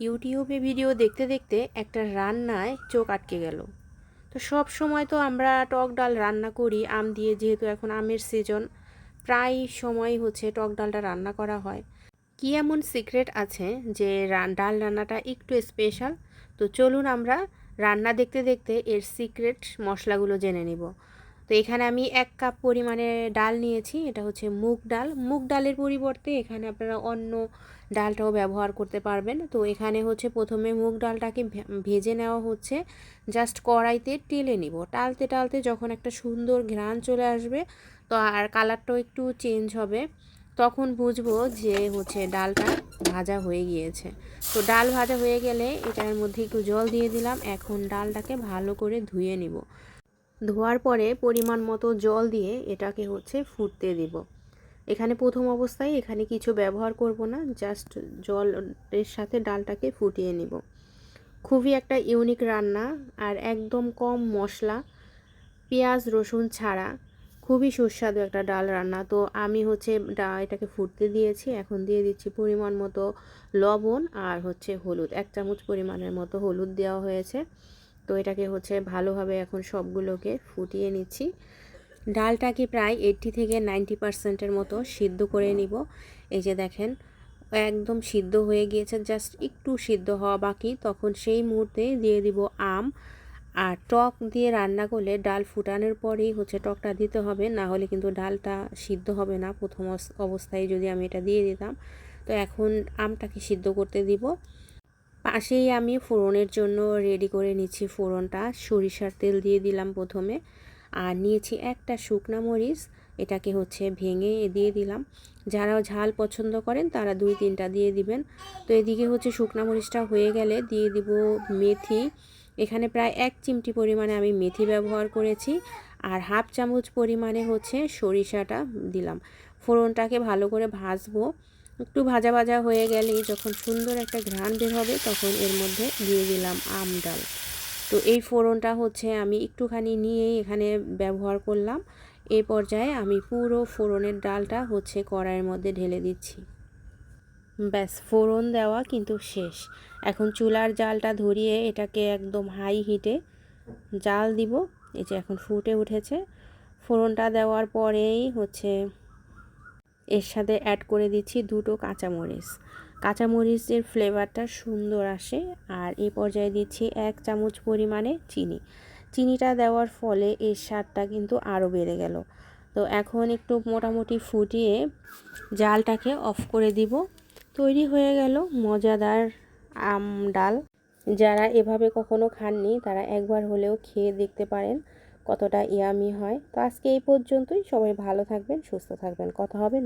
ইউটিউবে ভিডিও দেখতে দেখতে একটা রান্নায় চোখ আটকে গেল। তো সব সময় তো আমরা টক ডাল রান্না করি, আম দিয়ে যেহেতু এখন আমের সিজন প্রায় সময় হচ্ছে টক ডালটা রান্না করা হয়। কি এমন সিক্রেট আছে যে ডাল রান্নাটা একটু স্পেশাল তো চলুন আমরা রান্না দেখতে দেখতে এর সিক্রেট মশলাগুলো জেনে নিব। তো এখানে আমি এক কাপ পরিমাণে ডাল নিয়েছি, এটা হচ্ছে মুগ ডাল। মুগ ডালের পরিবর্তে এখানে আপনারা অন্য ডালটাও ব্যবহার করতে পারবেন। তো এখানে হচ্ছে প্রথমে মুগ ডালটাকে ভেজে নেওয়া হচ্ছে। জাস্ট কড়াইতে টেলে নিব। টালতে টালতে যখন একটা সুন্দর ঘ্রাণ চলে আসবে, তো আর কালারটাও একটু চেঞ্জ হবে, তখন বুঝব যে হচ্ছে ডালটা ভাজা হয়ে গিয়েছে। তো ডাল ভাজা হয়ে গেলে এটার মধ্যে একটু জল দিয়ে দিলাম। এখন ডালটাকে ভালো করে ধুয়ে নিব। ধোয়ার পরে পরিমাণ মতো জল দিয়ে এটাকে হচ্ছে ফুটতে দিব। এখানে প্রথম অবস্থায় এখানে কিছু ব্যবহার করব না জাস্ট জলের সাথে ডালটাকে ফুটিয়ে নিব। খুবই একটা ইউনিক রান্না আর একদম কম মশলা, পেঁয়াজ, রসুন ছাড়া খুবই সুস্বাদু একটা ডাল রান্না। তো আমি হচ্ছে ডা- এটাকে ফুটতে দিয়েছি, এখন দিয়ে দিচ্ছি পরিমাণ মতো লবণ আর হচ্ছে হলুদ, এক চামচ পরিমাণের মতো হলুদ দেওয়া হয়েছে। তো এটাকে হচ্ছে ভালোভাবে এখন সবগুলোকে ফুটিয়ে নিচ্ছি। ডালটাকে প্রায় এইট্টি থেকে নাইনটি পার্সেন্টের মতো সিদ্ধ করে নিব। এই যে দেখেন, একদম সিদ্ধ হয়ে গিয়েছে জাস্ট একটু সিদ্ধ হওয়া বাকি। তখন সেই মুহূর্তে দিয়ে দিব আম। আর টক দিয়ে রান্না করলে ডাল ফুটানোর পরেই হচ্ছে টকটা দিতে হবে, না হলে কিন্তু ডালটা সিদ্ধ হবে না। প্রথম অবস্থায় যদি আমি এটা দিয়ে দিতাম। তো এখন আমটাকে সিদ্ধ করতে দিব। পাশেই আমি ফোড়নের জন্য রেডি করে নিচ্ছি ফোড়নটা। সরিষার তেল দিয়ে দিলাম প্রথমে। আর নিয়েছি একটা শুকনা মরিচ, এটাকে হচ্ছে ভেঙে দিয়ে দিলাম। যারা ঝাল পছন্দ করেন তারা দুই তিনটা দিয়ে দিবেন। তো এদিকে হচ্ছে শুকনা মরিচটা হয়ে গেলে দিয়ে দিব মেথি। এখানে প্রায় এক চিমটি পরিমাণে আমি মেথি ব্যবহার করেছি। আর হাফ চামচ পরিমাণে হচ্ছে সরিষাটা দিলাম। ফোড়নটাকে ভালো করে ভাজবো। একটু ভাজা ভাজা হয়ে গেলেই যখন সুন্দর একটা ঘ্রাণ বের হবে তখন এর মধ্যে দিয়ে দিলাম আম ডাল। তো এই ফোড়নটা হচ্ছে আমি একটুখানি নিয়েই এখানে ব্যবহার করলাম। এই পর্যায়ে আমি পুরো ফোড়নের ডালটা হচ্ছে কড়াইয়ের মধ্যে ঢেলে দিচ্ছি। ব্যাস, ফোড়ন দেওয়া কিন্তু শেষ। এখন চুলার জালটা ধরিয়ে এটাকে একদম হাই হিটে জাল দিব। এই যে এখন ফুটে উঠেছে। ফোড়নটা দেওয়ার পরেই হচ্ছে এর সাথে অ্যাড করে দিচ্ছি দুটো কাঁচামরিচ। কাঁচামরিচের ফ্লেভারটা সুন্দর আসে আর এই পর্যায়ে দিচ্ছি এক চামচ পরিমাণে চিনি। চিনিটা দেওয়ার ফলে এর স্বাদটা কিন্তু আরও বেড়ে গেল। তো এখন একটু মোটামুটি ফুটিয়ে জালটাকে অফ করে দিব। তৈরি হয়ে গেল মজাদার আম ডাল। যারা এভাবে কখনো খাননি, তারা একবার হলেও খেয়ে দেখতে পারেন কতটা ইয়ামি হয়। তো আজকে এই পর্যন্তই। সবাই ভালো থাকবেন, সুস্থ থাকবেন। কথা হবে